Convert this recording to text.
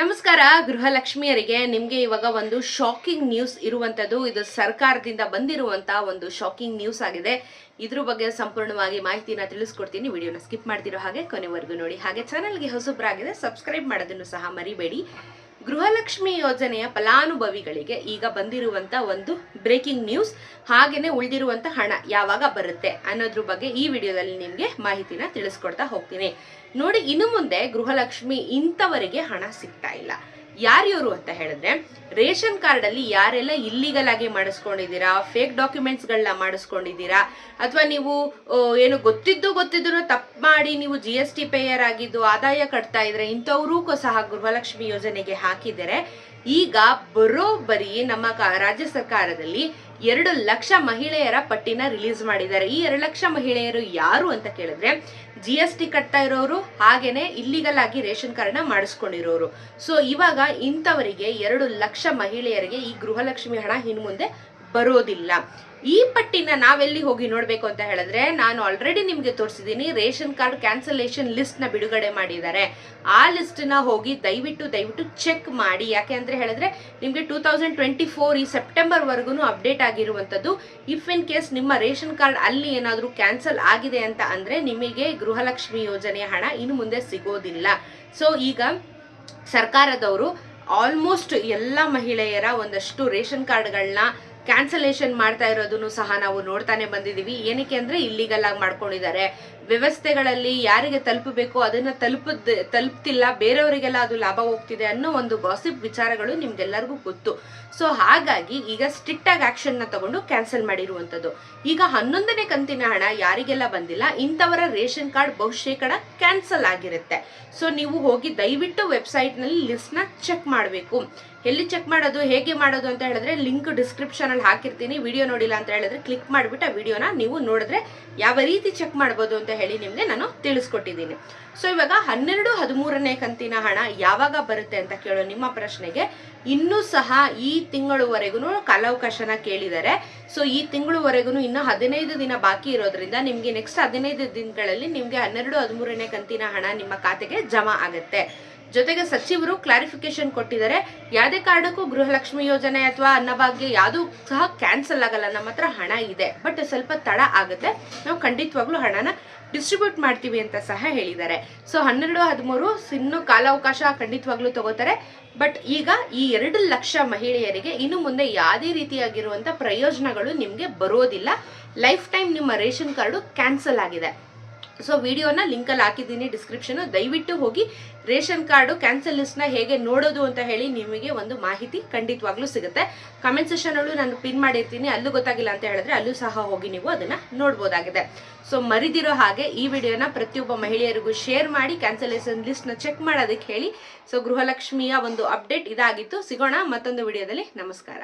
ನಮಸ್ಕಾರ, ಗೃಹಲಕ್ಷ್ಮಿಯರಿಗೆ. ನಿಮಗೆ ಇವಾಗ ಒಂದು ಶಾಕಿಂಗ್ ನ್ಯೂಸ್ ಇರುವಂಥದ್ದು ಇದು ಸರ್ಕಾರದಿಂದ ಬಂದಿರುವಂಥ ಒಂದು ಶಾಕಿಂಗ್ ನ್ಯೂಸ್ ಆಗಿದೆ. ಇದ್ರ ಬಗ್ಗೆ ಸಂಪೂರ್ಣವಾಗಿ ಮಾಹಿತಿನ ತಿಳಿಸ್ಕೊಡ್ತೀನಿ. ವಿಡಿಯೋನ ಸ್ಕಿಪ್ ಮಾಡ್ತಿರೋ ಹಾಗೆ ಕೊನೆವರೆಗೂ ನೋಡಿ. ಹಾಗೆ ಚಾನಲ್ಗೆ ಹೊಸಬ್ರಾಗಿದೆ ಸಬ್ಸ್ಕ್ರೈಬ್ ಮಾಡೋದನ್ನು ಸಹ ಮರಿಬೇಡಿ. ಗೃಹಲಕ್ಷ್ಮಿ ಯೋಜನೆಯ ಫಲಾನುಭವಿಗಳಿಗೆ ಈಗ ಬಂದಿರುವಂತ ಒಂದು ಬ್ರೇಕಿಂಗ್ ನ್ಯೂಸ್ ಹಾಗೇನೆ ಉಳಿದಿರುವಂತ ಹಣ ಯಾವಾಗ ಬರುತ್ತೆ ಅನ್ನೋದ್ರ ಬಗ್ಗೆ ಈ ವಿಡಿಯೋದಲ್ಲಿ ನಿಮಗೆ ಮಾಹಿತಿನ ತಿಳಿಸ್ಕೊಡ್ತಾ ಹೋಗ್ತೀನಿ. ನೋಡಿ, ಇನ್ನು ಮುಂದೆ ಗೃಹಲಕ್ಷ್ಮಿ ಇಂಥವರಿಗೆ ಹಣ ಸಿಗ್ತಾ ಇಲ್ಲ. ಯಾರ್ಯವರು ಅಂತ ಹೇಳಿದ್ರೆ, ರೇಷನ್ ಕಾರ್ಡ್ ಅಲ್ಲಿ ಯಾರೆಲ್ಲ ಇಲ್ಲಿಗಲ್ ಆಗಿ ಮಾಡಿಸ್ಕೊಂಡಿದ್ದೀರಾ ಫೇಕ್ ಡಾಕ್ಯುಮೆಂಟ್ಸ್ ಗಳನ್ನ ಮಾಡಿಸ್ಕೊಂಡಿದ್ದೀರಾ, ಅಥವಾ ನೀವು ಏನು ಗೊತ್ತಿದ್ದು ಗೊತ್ತಿದ್ರು ತಪ್ಪು ಮಾಡಿ ನೀವು ಜಿ ಎಸ್ ಟಿ ಪೇಯರ್ ಆಗಿದ್ದು ಆದಾಯ ಕಟ್ತಾ ಇದ್ರೆ ಇಂಥವ್ರೂ ಸಹ ಗೃಹಲಕ್ಷ್ಮಿ ಯೋಜನೆಗೆ ಹಾಕಿದರೆ, ಈಗ ಬರೋಬ್ಬರಿ ನಮ್ಮ ರಾಜ್ಯ ಸರ್ಕಾರದಲ್ಲಿ ಎರಡು ಲಕ್ಷ ಮಹಿಳೆಯರ ಪಟ್ಟಿನ ರಿಲೀಸ್ ಮಾಡಿದ್ದಾರೆ. ಈ ಎರಡು ಲಕ್ಷ ಮಹಿಳೆಯರು ಯಾರು ಅಂತ ಕೇಳಿದ್ರೆ ಜಿ ಎಸ್ ಟಿ ಕಟ್ತಾ ಇರೋರು ಹಾಗೇನೆ ಇಲ್ಲಿಗಲ್ ಆಗಿ ರೇಷನ್ ಕಾರ್ಡ್ನ ಮಾಡಿಸ್ಕೊಂಡಿರೋರು. ಸೊ ಇವಾಗ ಇಂಥವರಿಗೆ ಎರಡು ಲಕ್ಷ ಮಹಿಳೆಯರಿಗೆ ಈ ಗೃಹಲಕ್ಷ್ಮಿ ಹಣ ಇನ್ನು ಮುಂದೆ ಬರೋದಿಲ್ಲ. ಈ ಪಟ್ಟಿನ ನಾವೆಲ್ಲಿ ಹೋಗಿ ನೋಡ್ಬೇಕು ಅಂತ ಹೇಳಿದ್ರೆ ನಾನು ಆಲ್ರೆಡಿ ನಿಮ್ಗೆ ತೋರಿಸಿದ್ದೀನಿ ರೇಷನ್ ಕಾರ್ಡ್ ಕ್ಯಾನ್ಸಲೇಷನ್ ಲಿಸ್ಟ್ನ ಬಿಡುಗಡೆ ಮಾಡಿದ್ದಾರೆ. ಆ ಲಿಸ್ಟ್ನ ಹೋಗಿ ದಯವಿಟ್ಟು ದಯವಿಟ್ಟು ಚೆಕ್ ಮಾಡಿ. ಯಾಕೆ ಅಂದ್ರೆ ಹೇಳಿದ್ರೆ ನಿಮ್ಗೆ ಟೂ ತೌಸಂಡ್ ಟ್ವೆಂಟಿ ಫೋರ್ ಈ ಸೆಪ್ಟೆಂಬರ್ ವರ್ಗೂ ಅಪ್ಡೇಟ್ ಆಗಿರುವಂತದ್ದು ಇಫ್ ಇನ್ ಕೇಸ್ ನಿಮ್ಮ ರೇಷನ್ ಕಾರ್ಡ್ ಅಲ್ಲಿ ಏನಾದರೂ ಕ್ಯಾನ್ಸಲ್ ಆಗಿದೆ ಅಂತ ಅಂದ್ರೆ ನಿಮಗೆ ಗೃಹಲಕ್ಷ್ಮಿ ಯೋಜನೆಯ ಹಣ ಇನ್ನು ಮುಂದೆ ಸಿಗೋದಿಲ್ಲ. ಸೊ ಈಗ ಸರ್ಕಾರದವರು ಆಲ್ಮೋಸ್ಟ್ ಎಲ್ಲ ಮಹಿಳೆಯರ ಒಂದಷ್ಟು ರೇಷನ್ ಕಾರ್ಡ್ಗಳನ್ನ ಕ್ಯಾನ್ಸಲೇಷನ್ ಮಾಡ್ತಾ ಇರೋದನ್ನು ಸಹ ನಾವು ನೋಡ್ತಾನೆ ಬಂದಿದ್ದೀವಿ. ಏನಕ್ಕೆ ಅಂದರೆ ಇಲ್ಲಿಗಲ್ ಮಾಡ್ಕೊಂಡಿದ್ದಾರೆ. ವ್ಯವಸ್ಥೆಗಳಲ್ಲಿ ಯಾರಿಗೆ ತಲುಪಬೇಕು, ಅದನ್ನ ತಲುಪದ, ತಲುಪ್ತಿಲ್ಲ, ಬೇರೆಯವರಿಗೆಲ್ಲ ಅದು ಲಾಭ ಹೋಗ್ತಿದೆ ಅನ್ನೋ ಒಂದು ಗಾಸಿಪ್ ವಿಚಾರಗಳು ನಿಮ್ಗೆಲ್ಲರಿಗೂ ಗೊತ್ತು. ಸೊ ಹಾಗಾಗಿ ಈಗ ಸ್ಟ್ರಿಕ್ಟ್ ಆಗಿ ಆಕ್ಷನ್ನ ತಗೊಂಡು ಕ್ಯಾನ್ಸಲ್ ಮಾಡಿರುವಂತದ್ದು ಈಗ ಹನ್ನೊಂದನೇ ಕಂತಿನ ಹಣ ಯಾರಿಗೆಲ್ಲ ಬಂದಿಲ್ಲ, ಇಂಥವರ ರೇಷನ್ ಕಾರ್ಡ್ ಬಹುಶೇಕಡ ಕ್ಯಾನ್ಸಲ್ ಆಗಿರುತ್ತೆ. ಸೊ ನೀವು ಹೋಗಿ ದಯವಿಟ್ಟು ವೆಬ್ಸೈಟ್ನಲ್ಲಿ ಲಿಸ್ಟ್ನ ಚೆಕ್ ಮಾಡಬೇಕು. ಎಲ್ಲಿ ಚೆಕ್ ಮಾಡೋದು, ಹೇಗೆ ಮಾಡೋದು ಅಂತ ಹೇಳಿದ್ರೆ ಲಿಂಕ್ ಡಿಸ್ಕ್ರಿಪ್ಷನ್ ಅಲ್ಲಿ ಹಾಕಿರ್ತೀನಿ. ವಿಡಿಯೋ ನೋಡಿಲ್ಲ ಅಂತ ಹೇಳಿದ್ರೆ ಕ್ಲಿಕ್ ಮಾಡಿಬಿಟ್ಟು ಆ ವಿಡಿಯೋನ ನೀವು ನೋಡಿದ್ರೆ ಯಾವ ರೀತಿ ಚೆಕ್ ಮಾಡ್ಬೋದು ಅಂತ ಹೇಳಿ ನಿಮಗೆ ನಾನು ತಿಳಿಸ್ಕೊಟ್ಟಿದ್ದೀನಿ. ಸೊ ಇವಾಗ ಹನ್ನೆರಡು ಹದಿಮೂರನೇ ಕಂತಿನ ಹಣ ಯಾವಾಗ ಬರುತ್ತೆ ಅಂತ ಕೇಳೋ ನಿಮ್ಮ ಪ್ರಶ್ನೆಗೆ ಇನ್ನೂ ಸಹ ಈ ತಿಂಗಳವರೆಗೂ ಕಾಲಾವಕಾಶನ ಕೇಳಿದ್ದಾರೆ. ಸೊ ಈ ತಿಂಗಳುವರೆಗೂ ಇನ್ನು ಹದಿನೈದು ದಿನ ಬಾಕಿ ಇರೋದ್ರಿಂದ ನಿಮಗೆ ನೆಕ್ಸ್ಟ್ ಹದಿನೈದು ದಿನಗಳಲ್ಲಿ ನಿಮಗೆ ಹನ್ನೆರಡು ಹದಿಮೂರನೇ ಕಂತಿನ ಹಣ ನಿಮ್ಮ ಖಾತೆಗೆ ಜಮಾ ಆಗುತ್ತೆ. ಜೊತೆಗೆ ಸಚಿವರು ಕ್ಲಾರಿಫಿಕೇಶನ್ ಕೊಟ್ಟಿದ್ದಾರೆ. ಯಾವುದೇ ಕಾರಣಕ್ಕೂ ಗೃಹಲಕ್ಷ್ಮಿ ಯೋಜನೆ ಅಥವಾ ಅನ್ನಭಾಗ್ಯ ಯಾವುದು ಸಹ ಕ್ಯಾನ್ಸಲ್ ಆಗಲ್ಲ. ನಮ್ಮ ಹತ್ರ ಹಣ ಇದೆ. ಬಟ್ ಸ್ವಲ್ಪ ತಡ ಆಗುತ್ತೆ. ನಾವು ಖಂಡಿತವಾಗ್ಲೂ ಹಣನ ಡಿಸ್ಟ್ರಿಬ್ಯೂಟ್ ಮಾಡ್ತೀವಿ ಅಂತ ಸಹ ಹೇಳಿದ್ದಾರೆ. ಸೊ ಹನ್ನೆರಡು, ಹದಿಮೂರು ಇನ್ನು ಕಾಲಾವಕಾಶ ಖಂಡಿತವಾಗ್ಲೂ ತಗೋತಾರೆ. ಬಟ್ ಈಗ ಈ ಎರಡು ಲಕ್ಷ ಮಹಿಳೆಯರಿಗೆ ಇನ್ನು ಮುಂದೆ ಯಾವುದೇ ರೀತಿಯಾಗಿರುವಂಥ ಪ್ರಯೋಜನಗಳು ನಿಮಗೆ ಬರೋದಿಲ್ಲ. ಲೈಫ್ ಟೈಮ್ ನಿಮ್ಮ ರೇಷನ್ ಕಾರ್ಡು ಕ್ಯಾನ್ಸಲ್ ಆಗಿದೆ. ಸೊ ವಿಡಿಯೋನ ಲಿಂಕಲ್ಲಿ ಹಾಕಿದ್ದೀನಿ ಡಿಸ್ಕ್ರಿಪ್ಷನ್ ದಯವಿಟ್ಟು ಹೋಗಿ, ರೇಷನ್ ಕಾರ್ಡು ಕ್ಯಾನ್ಸಲ್ ಲಿಸ್ಟ್ನ ಹೇಗೆ ನೋಡೋದು ಅಂತ ಹೇಳಿ ನಿಮಗೆ ಒಂದು ಮಾಹಿತಿ ಖಂಡಿತವಾಗ್ಲೂ ಸಿಗುತ್ತೆ. ಕಮೆಂಟ್ ಸೆಷನಲ್ಲೂ ನಾನು ಪಿನ್ ಮಾಡಿರ್ತೀನಿ, ಅಲ್ಲೂ ಗೊತ್ತಾಗಿಲ್ಲ ಅಂತ ಹೇಳಿದ್ರೆ ಅಲ್ಲೂ ಸಹ ಹೋಗಿ ನೀವು ಅದನ್ನ ನೋಡ್ಬೋದಾಗಿದೆ. ಸೊ ಮರಿದಿರೋ ಹಾಗೆ ಈ ವಿಡಿಯೋನ ಪ್ರತಿಯೊಬ್ಬ ಮಹಿಳೆಯರಿಗೂ ಶೇರ್ ಮಾಡಿ ಕ್ಯಾನ್ಸಲೇಷನ್ ಲಿಸ್ಟ್ನ ಚೆಕ್ ಮಾಡೋದಕ್ಕೆ ಹೇಳಿ. ಸೊ ಗೃಹಲಕ್ಷ್ಮಿಯ ಒಂದು ಅಪ್ಡೇಟ್ ಇದಾಗಿತ್ತು. ಸಿಗೋಣ ಮತ್ತೊಂದು ವಿಡಿಯೋದಲ್ಲಿ ನಮಸ್ಕಾರ.